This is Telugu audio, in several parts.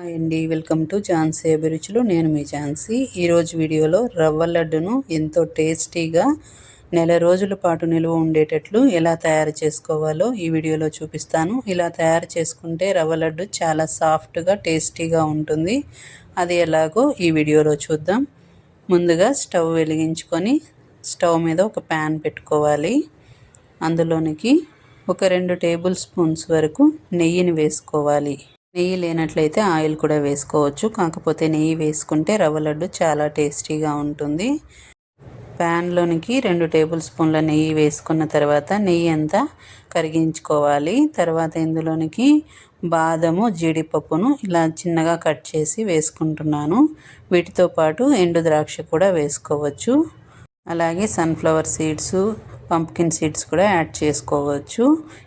హాయ్ అండి. వెల్కమ్ టు ఝాన్సీ అభిరుచులు. నేను మీ ఝాన్సీ. ఈరోజు వీడియోలో రవ్వ లడ్డును ఎంతో టేస్టీగా నెల రోజుల పాటు నిలువ ఉండేటట్లు ఎలా తయారు చేసుకోవాలో ఈ వీడియోలో చూపిస్తాను. ఇలా తయారు చేసుకుంటే రవ్వ లడ్డు చాలా సాఫ్ట్గా టేస్టీగా ఉంటుంది. అది ఎలాగో ఈ వీడియోలో చూద్దాం. ముందుగా స్టవ్ వెలిగించుకొని స్టవ్ మీద ఒక ప్యాన్ పెట్టుకోవాలి. అందులోనికి ఒక రెండు టేబుల్ స్పూన్స్ వరకు నెయ్యిని వేసుకోవాలి. నెయ్యి లేనట్లయితే ఆయిల్ కూడా వేసుకోవచ్చు. కాకపోతే నెయ్యి వేసుకుంటే రవ్వ లడ్డు చాలా టేస్టీగా ఉంటుంది. ప్యాన్లోనికి రెండు టేబుల్ స్పూన్ల నెయ్యి వేసుకున్న తర్వాత నెయ్యి అంతా కరిగించుకోవాలి. తర్వాత ఇందులోనికి బాదము జీడిపప్పును ఇలా చిన్నగా కట్ చేసి వేసుకుంటున్నాను. వీటితో పాటు ఎండు ద్రాక్ష కూడా వేసుకోవచ్చు. అలాగే సన్ఫ్లవర్ సీడ్స్ పంప్కిన్ సీడ్స్ కూడా యాడ్ చేసుకోవచ్చు.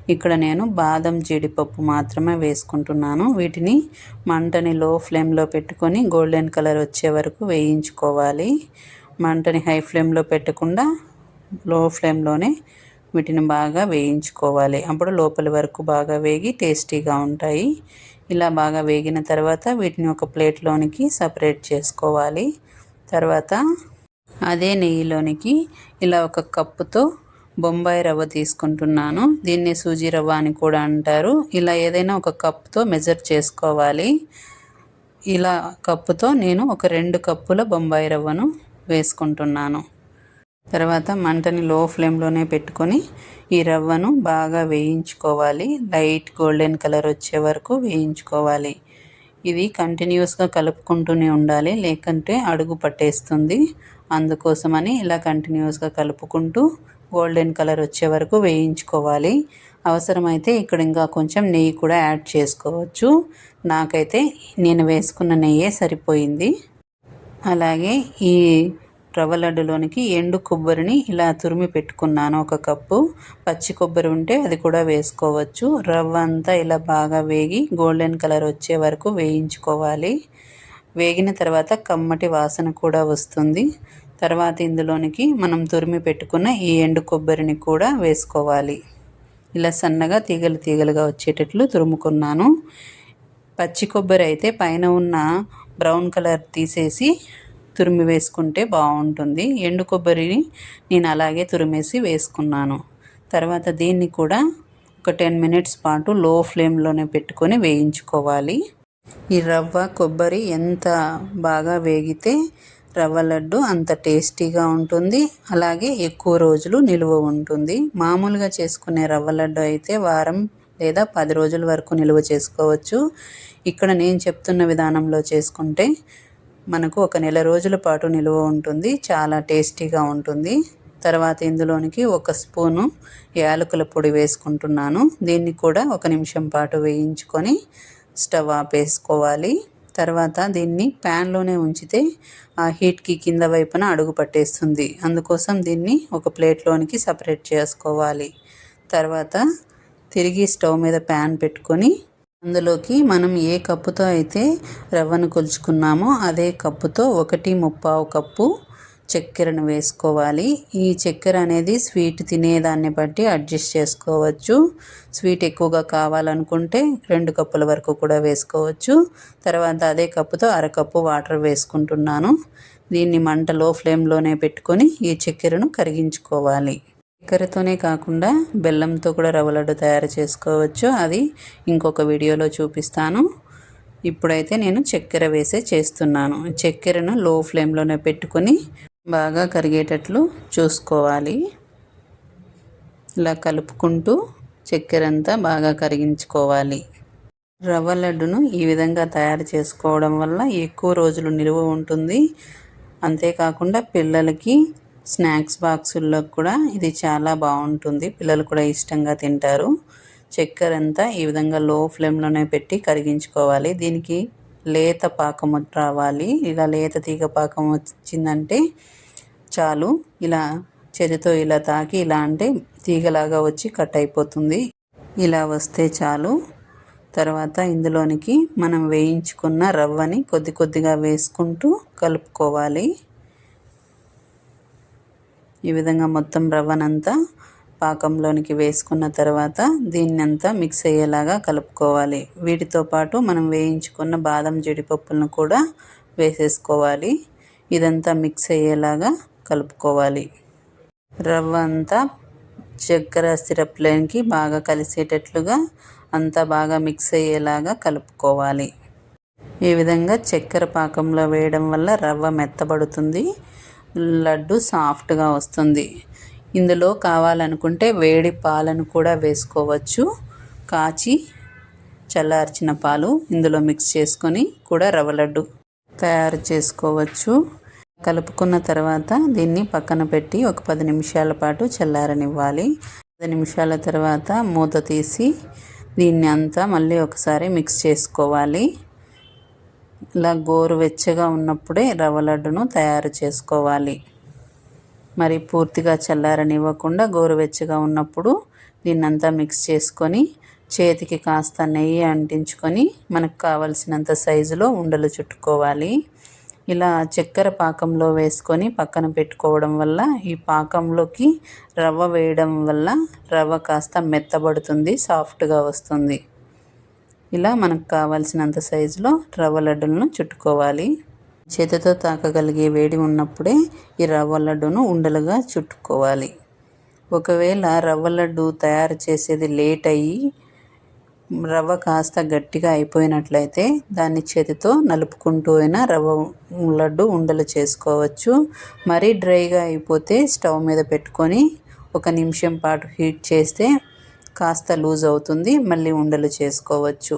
ఇక్కడ నేను బాదం జీడిపప్పు మాత్రమే వేసుకుంటున్నాను. వీటిని మంటని లో ఫ్లేమ్లో పెట్టుకొని గోల్డెన్ కలర్ వచ్చే వరకు వేయించుకోవాలి. మంటని హై ఫ్లేమ్లో పెట్టకుండా లో ఫ్లేమ్లోనే వీటిని బాగా వేయించుకోవాలి. అప్పుడు లోపలి వరకు బాగా వేగి టేస్టీగా ఉంటాయి. ఇలా బాగా వేగిన తర్వాత వీటిని ఒక ప్లేట్లోనికి సపరేట్ చేసుకోవాలి. తర్వాత అదే నెయ్యిలోనికి ఇలా ఒక కప్పుతో బొంబాయి రవ్వ తీసుకుంటున్నాను. దీన్ని సూజీ రవ్వ అని కూడా అంటారు. ఇలా ఏదైనా ఒక కప్తో మెజర్ చేసుకోవాలి. ఇలా కప్పుతో నేను ఒక రెండు కప్పుల బొంబాయి రవ్వను వేసుకుంటున్నాను. తర్వాత మంటని లో ఫ్లేమ్లోనే పెట్టుకొని ఈ రవ్వను బాగా వేయించుకోవాలి. లైట్ గోల్డెన్ కలర్ వచ్చే వరకు వేయించుకోవాలి. ఇది కంటిన్యూస్గా కలుపుకుంటూనే ఉండాలి. లేకుంటే అడుగు పట్టేస్తుంది. అందుకోసమని ఇలా కంటిన్యూస్గా కలుపుకుంటూ గోల్డెన్ కలర్ వచ్చే వరకు వేయించుకోవాలి. అవసరమైతే ఇక్కడ ఇంకా కొంచెం నెయ్యి కూడా యాడ్ చేసుకోవచ్చు. నాకైతే నేను వేసుకున్న నెయ్యే సరిపోయింది. అలాగే ఈ రవ్వ లడ్డులోనికి ఎండు కొబ్బరిని ఇలా తురిమి పెట్టుకున్నాను ఒక కప్పు. పచ్చి కొబ్బరి ఉంటే అది కూడా వేసుకోవచ్చు. రవ్వ అంతా ఇలా బాగా వేగి గోల్డెన్ కలర్ వచ్చే వరకు వేయించుకోవాలి. వేగిన తర్వాత కమ్మటి వాసన కూడా వస్తుంది. తర్వాత ఇందులోనికి మనం తురిమి పెట్టుకున్న ఈ ఎండు కొబ్బరిని కూడా వేసుకోవాలి. ఇలా సన్నగా తీగలు తీగలుగా వచ్చేటట్లు తురుముకున్నాను. పచ్చి కొబ్బరి అయితే పైన ఉన్న బ్రౌన్ కలర్ తీసేసి తురిమి వేసుకుంటే బాగుంటుంది. ఎండు కొబ్బరిని నేను అలాగే తురిమేసి వేసుకున్నాను. తర్వాత దీన్ని కూడా ఒక టెన్ మినిట్స్ పాటు లో ఫ్లేమ్లోనే పెట్టుకొని వేయించుకోవాలి. ఈ రవ్వ కొబ్బరి ఎంత బాగా వేగితే రవ్వ లడ్డు అంత టేస్టీగా ఉంటుంది. అలాగే ఎక్కువ రోజులు నిలువ ఉంటుంది. మామూలుగా చేసుకునే రవ్వ లడ్డు అయితే వారం లేదా పది రోజుల వరకు నిలువ చేసుకోవచ్చు. ఇక్కడ నేను చెప్తున్న విధానంలో చేసుకుంటే మనకు ఒక నెల రోజుల పాటు నిలువ ఉంటుంది. చాలా టేస్టీగా ఉంటుంది. తర్వాత ఇందులోనికి ఒక స్పూను యాలకుల పొడి వేసుకుంటున్నాను. దీన్ని కూడా ఒక నిమిషం పాటు వేయించుకొని స్టవ్ ఆపేసుకోవాలి. తర్వాత దీన్ని ప్యాన్లోనే ఉంచితే ఆ హీట్కి కింద వైపున అడుగు పట్టేస్తుంది. అందుకోసం దీన్ని ఒక ప్లేట్లోనికి సపరేట్ చేసుకోవాలి. తర్వాత తిరిగి స్టవ్ మీద ప్యాన్ పెట్టుకొని అందులోకి మనం ఏ కప్పుతో అయితే రవ్వను కొలుచుకున్నామో అదే కప్పుతో ఒకటి ముప్పావు కప్పు చక్కెరను వేసుకోవాలి. ఈ చక్కెర అనేది స్వీట్ తినేదాన్ని బట్టి అడ్జస్ట్ చేసుకోవచ్చు. స్వీట్ ఎక్కువగా కావాలనుకుంటే రెండు కప్పుల వరకు కూడా వేసుకోవచ్చు. తర్వాత అదే కప్పుతో అరకప్పు వాటర్ వేసుకుంటున్నాను. దీన్ని మంట లో ఫ్లేమ్లోనే పెట్టుకొని ఈ చక్కెరను కరిగించుకోవాలి. చక్కెరతోనే కాకుండా బెల్లంతో కూడా రవ్వలడ్డు తయారు చేసుకోవచ్చు. అది ఇంకొక వీడియోలో చూపిస్తాను. ఇప్పుడైతే నేను చక్కెర వేసే చేస్తున్నాను. చక్కెరను లో ఫ్లేమ్లోనే పెట్టుకొని బాగా కరిగేటట్లు చూసుకోవాలి. ఇలా కలుపుకుంటూ చక్కెర అంతా బాగా కరిగించుకోవాలి. రవ్వ లడ్డును ఈ విధంగా తయారు చేసుకోవడం వల్ల ఎక్కువ రోజులు నిలువ ఉంటుంది. అంతేకాకుండా పిల్లలకి స్నాక్స్ బాక్సుల్లో కూడా ఇది చాలా బాగుంటుంది. పిల్లలు కూడా ఇష్టంగా తింటారు. చక్కెర అంతా ఈ విధంగా లో ఫ్లేమ్లోనే పెట్టి కరిగించుకోవాలి. దీనికి లేత పాకం రావాలి. ఇలా లేత తీగ పాకం వచ్చిందంటే చాలు. ఇలా చేతితో ఇలా తాకి ఇలా అంటే తీగలాగా వచ్చి కట్ అయిపోతుంది. ఇలా వస్తే చాలు. తర్వాత ఇందులోనికి మనం వేయించుకున్న రవ్వని కొద్ది కొద్దిగా వేసుకుంటూ కలుపుకోవాలి. ఈ విధంగా మొత్తం రవ్వనంతా పాకంలోనికి వేసుకున్న తర్వాత దీన్ని అంతా మిక్స్ అయ్యేలాగా కలుపుకోవాలి. వీటితో పాటు మనం వేయించుకున్న బాదం జీడిపప్పులను కూడా వేసేసుకోవాలి. ఇదంతా మిక్స్ అయ్యేలాగా కలుపుకోవాలి. రవ్వ అంతా చక్కెర సిరప్లోనికి బాగా కలిసేటట్లుగా అంతా బాగా మిక్స్ అయ్యేలాగా కలుపుకోవాలి. ఈ విధంగా చక్కెర పాకంలో వేయడం వల్ల రవ్వ మెత్తబడుతుంది లడ్డు సాఫ్ట్గా వస్తుంది. ఇందులో కావాలనుకుంటే వేడి పాలను కూడా వేసుకోవచ్చు. కాచి చల్లార్చిన పాలు ఇందులో మిక్స్ చేసుకొని కూడా రవ్వ లడ్డు తయారు చేసుకోవచ్చు. కలుపుకున్న తర్వాత దీన్ని పక్కన పెట్టి ఒక పది నిమిషాల పాటు చల్లారనివ్వాలి. పది నిమిషాల తర్వాత మూత తీసి దీన్ని అంతా మళ్ళీ ఒకసారి మిక్స్ చేసుకోవాలి. ఇలా గోరువెచ్చగా ఉన్నప్పుడే రవ్వ లడ్డును తయారు చేసుకోవాలి. మరి పూర్తిగా చల్లారనివ్వకుండా గోరువెచ్చగా ఉన్నప్పుడు దీన్నంతా మిక్స్ చేసుకొని చేతికి కాస్త నెయ్యి అంటించుకొని మనకు కావలసినంత సైజులో ఉండలు చుట్టుకోవాలి. ఇలా చక్కెర పాకంలో వేసుకొని పక్కన పెట్టుకోవడం వల్ల ఈ పాకంలోకి రవ్వ వేయడం వల్ల రవ్వ కాస్త మెత్తబడుతుంది సాఫ్ట్గా వస్తుంది. ఇలా మనకు కావాల్సినంత సైజులో రవ్వ లడ్డులను చుట్టుకోవాలి. చేతితో తాకగలిగే వేడి ఉన్నప్పుడే ఈ రవ్వ లడ్డును ఉండలుగా చుట్టుకోవాలి. ఒకవేళ రవ్వ లడ్డు తయారు చేసేది లేట్ అయ్యి రవ్వ కాస్త గట్టిగా అయిపోయినట్లయితే దాన్ని చేతితో నలుపుకుంటూ అయినా రవ్వ లడ్డు ఉండలు చేసుకోవచ్చు. మరీ డ్రైగా అయిపోతే స్టవ్ మీద పెట్టుకొని ఒక నిమిషం పాటు హీట్ చేస్తే కాస్త లూజ్ అవుతుంది మళ్ళీ ఉండలు చేసుకోవచ్చు.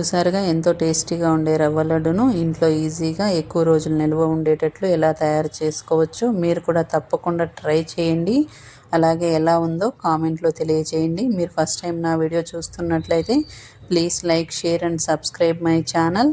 చూసారుగా ఎంతో టేస్టీగా ఉండే రవ్వ లడ్డును ఇంట్లో ఈజీగా ఎక్కువ రోజులు నిల్వ ఉండేటట్లు ఎలా తయారు చేసుకోవచ్చు మీరు కూడా తప్పకుండా ట్రై చేయండి. అలాగే ఎలా ఉందో కామెంట్లో తెలియజేయండి. మీరు ఫస్ట్ టైం నా వీడియో చూస్తున్నట్లయితే please like share and subscribe my channel.